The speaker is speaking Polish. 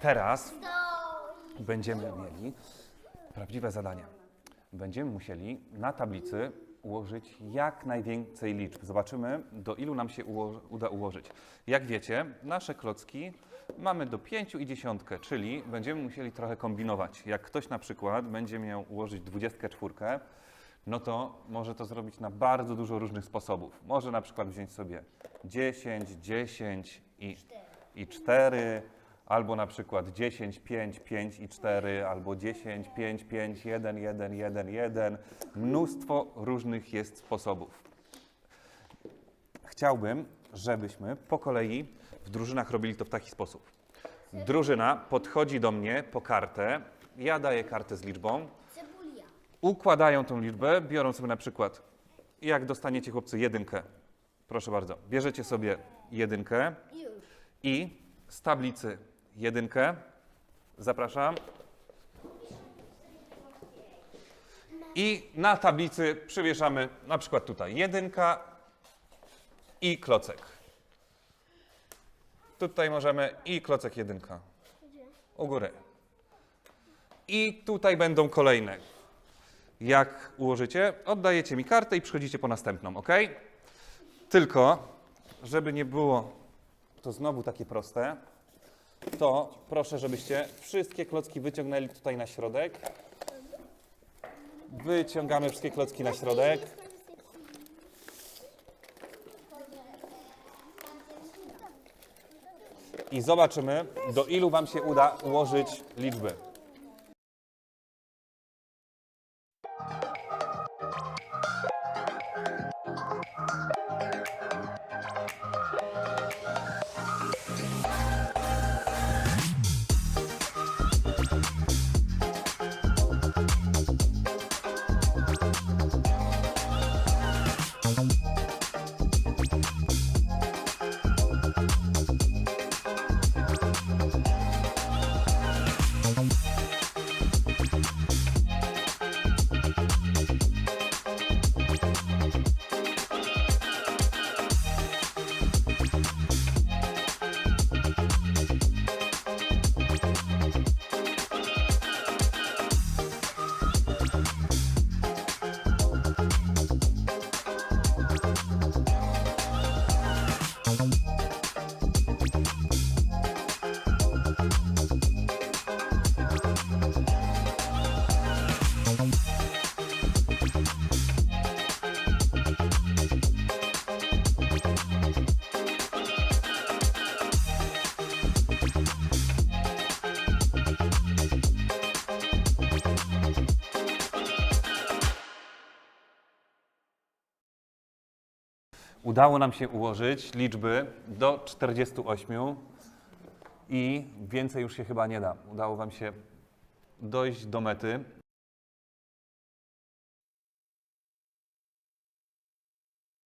Teraz będziemy mieli prawdziwe zadanie. Będziemy musieli na tablicy ułożyć jak najwięcej liczb. Zobaczymy, do ilu nam się uda ułożyć. Jak wiecie, nasze klocki mamy do 5 i dziesiątkę, czyli będziemy musieli trochę kombinować. Jak ktoś na przykład będzie miał ułożyć 24, no to może to zrobić na bardzo dużo różnych sposobów. Może na przykład wziąć sobie 10, 10 i, i 4, albo na przykład 10, 5, 5 i 4, albo 10, 5, 5, 1, 1, 1, 1. Mnóstwo różnych jest sposobów. Chciałbym, żebyśmy po kolei w drużynach robili to w taki sposób. Drużyna podchodzi do mnie po kartę, ja daję kartę z liczbą, układają tą liczbę, biorą sobie na przykład, jak dostaniecie chłopcy jedynkę, proszę bardzo, bierzecie sobie jedynkę i z tablicy jedynkę, zapraszam, i na tablicy przywieszamy na przykład tutaj jedynka i klocek. Tutaj możemy i klocek jedynka. U góry. I tutaj będą kolejne. Jak ułożycie, oddajecie mi kartę i przychodzicie po następną, ok? Tylko, żeby nie było to znowu takie proste, to proszę, żebyście wszystkie klocki wyciągnęli tutaj na środek. Wyciągamy wszystkie klocki na środek. I zobaczymy, do ilu Wam się uda ułożyć liczby. Udało nam się ułożyć liczby do 48 i więcej już się chyba nie da. Udało Wam się dojść do mety.